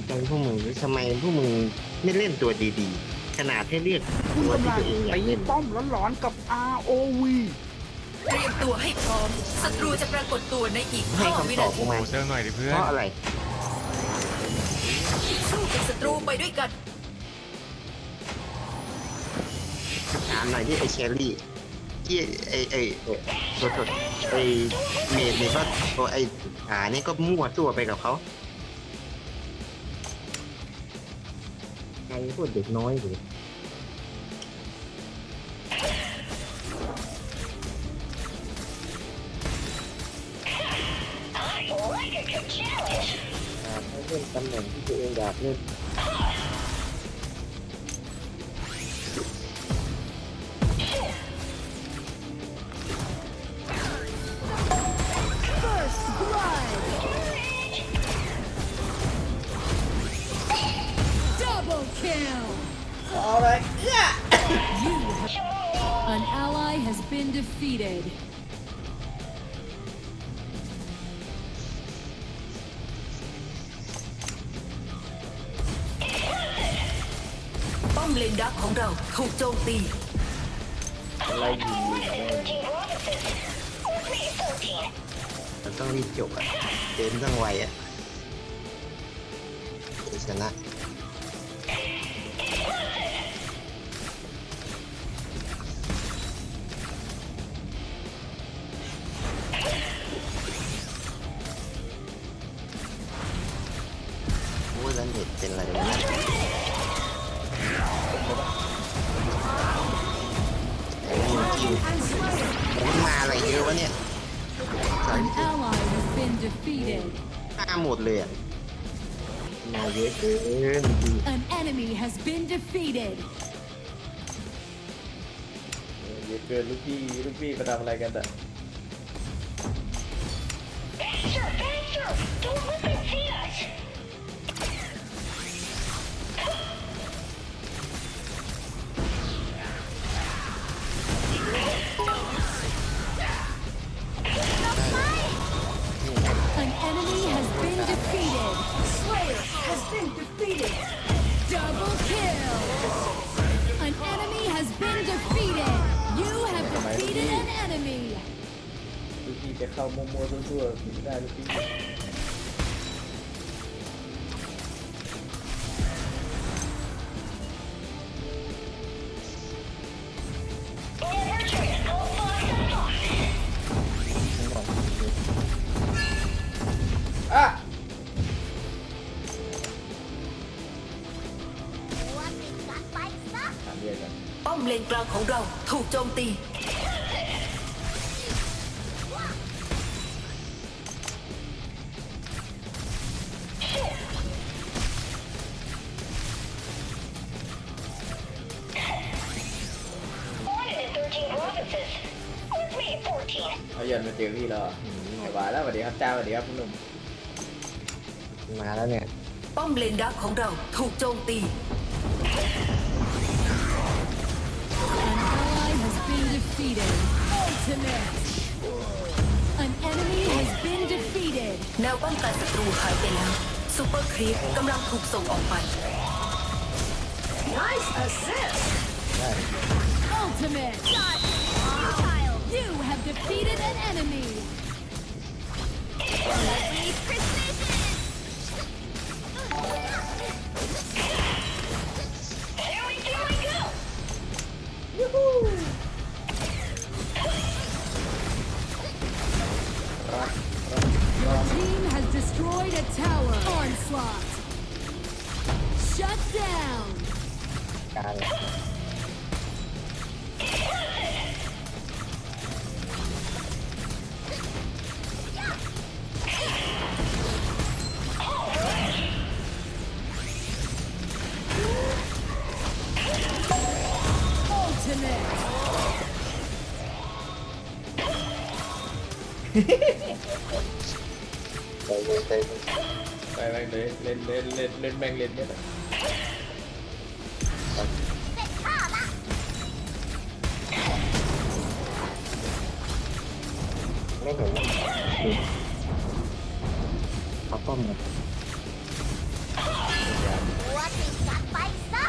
ามใจพวกมึงหรือทำไมพวกมึงไม่เล่นตัวดีๆ ขนาดให้เลือกคุณตัวกำที่ลังตัวเองอยาตีกเล่นป้อมหลอนๆกับ ROV เตรียมตัวให้พร้อม ศัตรูจะปรากฏตัวในอีกให้5วิคำตอนาบทีกูมาโอ้เจอหน่อยดิเพื่อนเพราะอะไร สู้กับศัตรูไปด้วยกัน ถามหน่อยที่ไอเชอรี่ที่ไอไอเอ่อตัวตัวไอเมดนี่ก็ตัวไอหานี่ก็มั่วตัวไปกับเขา ใครพูดเด็กน้อยหรืออ่าให้เล่นตำแหน่งที่ตัวเองอยากเล่น defeated. ป้อมเลนดักของเราถูกโจมตีไล่ยิงแม่มันต้องรีบจบอะเกมต้องไวอะชนะะไรเยอะวะเนี่ยสาย An ally has been defeated. ฆ่าหมดเลยอะมาเยอะเกิน An enemy has been defeated. เยอะเกินลูกพี่ลูกพี่มาทำอะไรกันอะ ของเราถูกโจมตีเอาหยันมาเจอพี่แล้วอะสบายแล้วสวัสดีครับจ้าสวัสดีครับคุณหนุ่มมาแล้วเนี่ย ป้อมเลนดักของเราถูกโจมตี defeated. Ultimate. An enemy has been defeated. แนวป้องกันศัตรูหายไปแล้วซูเปอร์ครีปกำลังถูกส่งออกไป Nice assist Ultimate. You have defeated an enemy. Your Destroyed a tower. Onslaught. Shut down. กา เล่นเล่นเล่นแม่งเล่นไม่ได้แล้วผมเขาป้อเลยว่าติดกลับไปซะ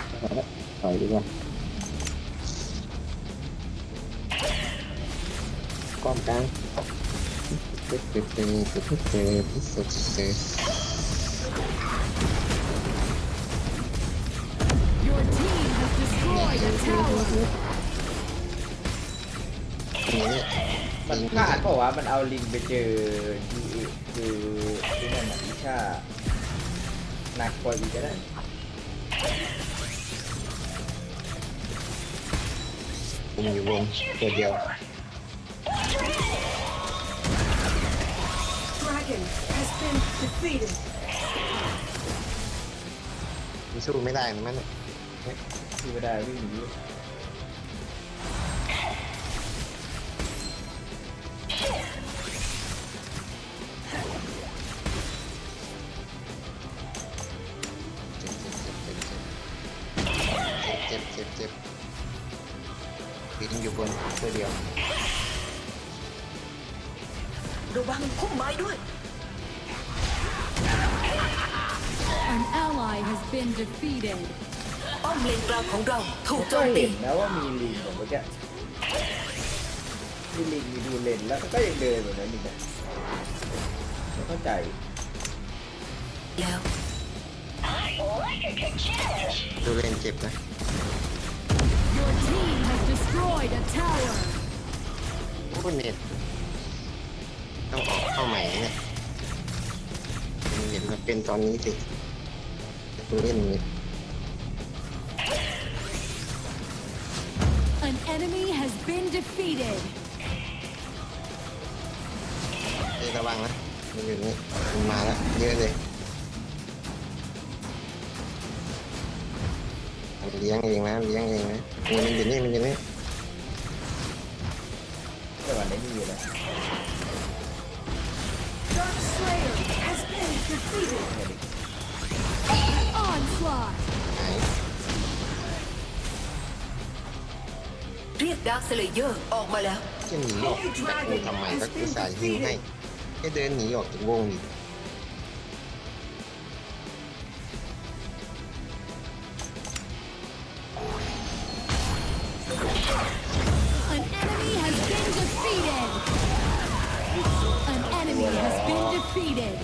ต่อยดีกว่าป้อมกลางเจ็บเจ็บเจ็บเจ็บเจ็บเจ็บ มันพลาดเพราะว่ามันเอาลิงไปเจอที่คือที่นั่นน่ะวิชาหนักกว่าอีกก็ได้ผมอยู่วงตัวเดียว Dragon has been defeated มันสู้ไม่ได้นะมัน สู้ไม่ได้วิ่งหนีเจ็บเจ็บเจ็บปีนอยู่บนตัวเดียวระวังพุ่มไม้ด้วย ป้อมเลนกลางของเราถูกโจก็มตีเห็นนะว่ามีลิงของเมื่อกี้มีลิงมีดูเลนแล้วก็ยังเดินแบบนั้นอีกนะไม่เข้าใจแล้วตัวเล่นเจ็บนะ Your team has destroyed a tower. โอ้เน็ตต้องออกเข้าใหม่เนี่ยเห็นมาเป็นตอนนี้สิตัวเล่นเน็ต An enemy has been defeated. เอ้ยระวังนะมันอยู่นี่มันมาแล้วเยอะเลยเลี้ยงเองนะเลี้ยงเองนะนี่มันอยู่นี่มันอยู่นี่แต่วันนี้มีอยู่นะ Dark Slayer has been defeated Onslaught. รียกดาร์คสเลเยอร์ออกมาแล้ว จะหนีออกจากวงทำไมก็คือสายฮิวให้แค่เดินหนีออกจากวงอีก An enemy has been defeated. An enemy has been defeated.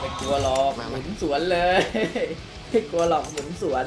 ไม่กลัวหรอกหมุนสวนเลย ไม่กลัวหรอกหมุนสวน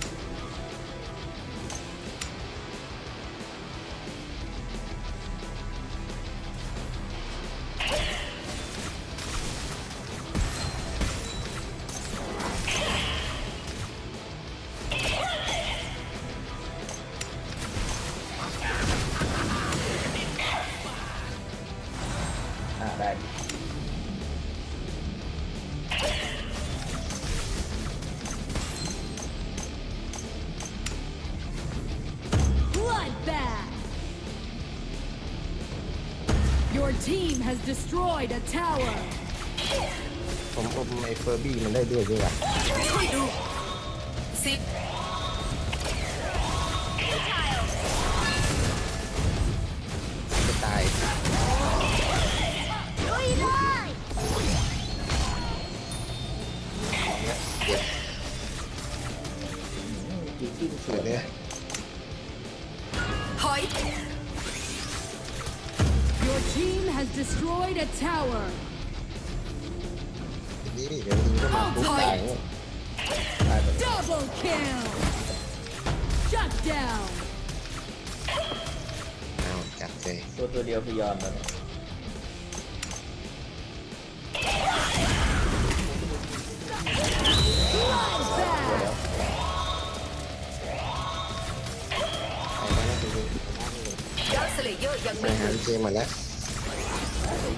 Has destroyed a tower. ผมอมไอ้เฟอร์บี้มันได้ด้วยด้วยว่ะช่วยดูสิบจะตายเจ็บจริงจริงสสวยเลย ถอย team has destroyed a tower. นี่เดี๋ยวยิงก็มาปุ๊บตายเนี่ยตายไปเลย Double kill. Shut down. เอาจัดเลยตัวตัวเดียวคือยอนแล้วเนี่ย Bloodbath. ไปแล้วนะจริงดาร์คสเลเยอร์ยังๆไปไม่หาถึงเจมาแล้ว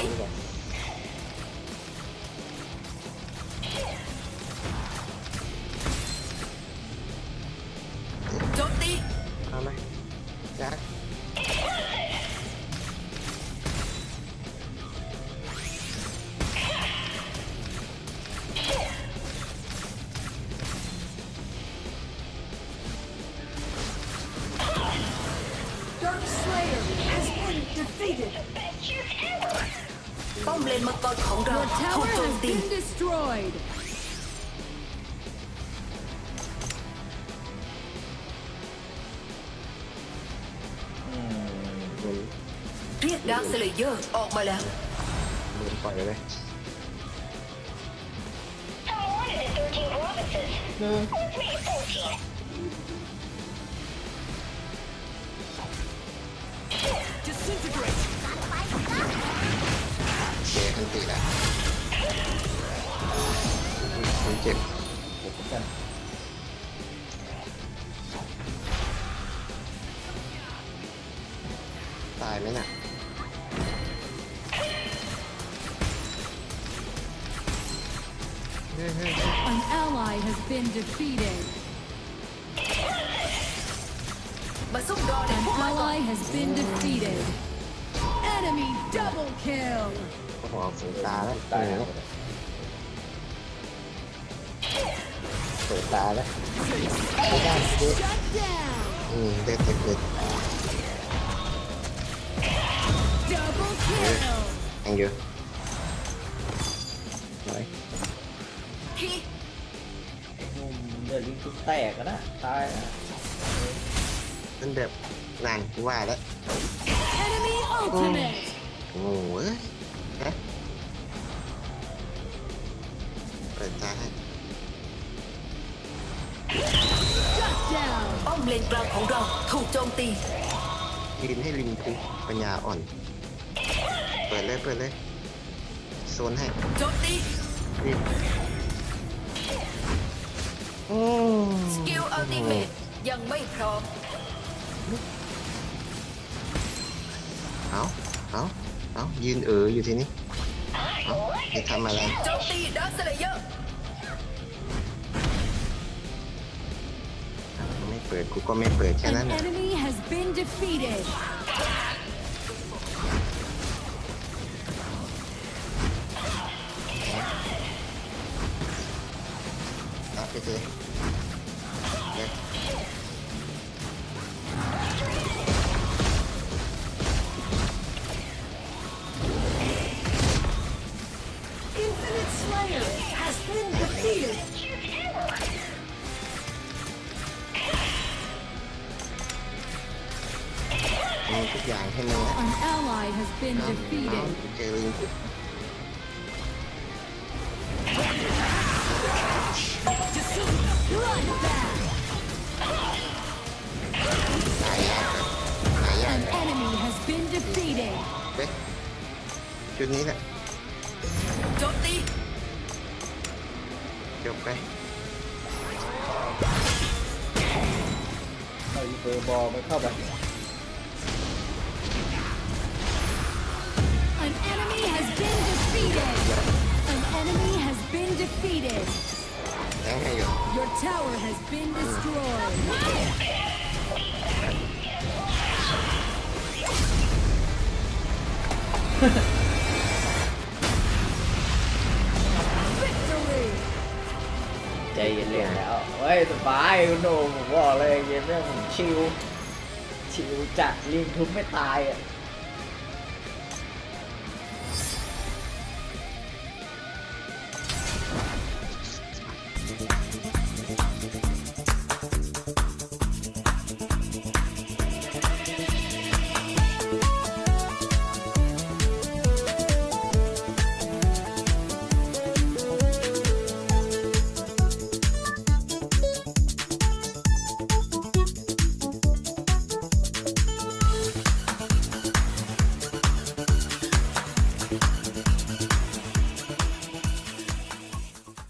โจมตีเอาไหมยักษ์ ป้อมเลนมังกรของเราถูกโจมตีรู้เรียกดาร์คสเลเยอร์ออกมาแล้วปล่อยไปเลย How An ally has been defeated. An ally has been defeated. Enemy double kill. โอ้โหฝืนตาแล้วตายเอแล้อวเปิดตาแล้ว Shut down. อืมเด็ดเด็ดเด็ด Double kill. ยังอยู่ไหนทีไอ้หนุ่มเดือดลิ้นกูแตกอะนะตายนะมันแบบนานกูว่าแล้ว Enemy ultimate. โอ้โหเอ้ย นะเปิดตาให้ Shut down. ป้อมเลนกลางของเราถูกโจมตี ยืนให้ลิงคุกปัญญาอ่อน เปิดเลยเปิดเลยโซนให้โจมตีรีบโอ้สกิลอัลติเมตยังไม่พร้อมเอาเอา เอายืนเอออยู่ทีนี้เอาจะทำอะไรโจมตีดาร์คสเลเยอร์อะไม่เปิดกูก็ไม่เปิดแค่นั้น An แหละ enemy has been defeated. รับไปเลย หายาก An อะ enemy has been defeated. เว้ยชุดนี้แหละโจมตีจบไปเอาอีเฟอร์บอลมันเข้าไป An defeated. แทงให้อยู่ Your tower has been destroyed. Victory! ใจเย็นเลยแล้วเฮ้ยสบายคุณโหนมผมบอกเลยเกมเนี้ยผมชิล ชิลจัดลิงทุบไม่ตายอะ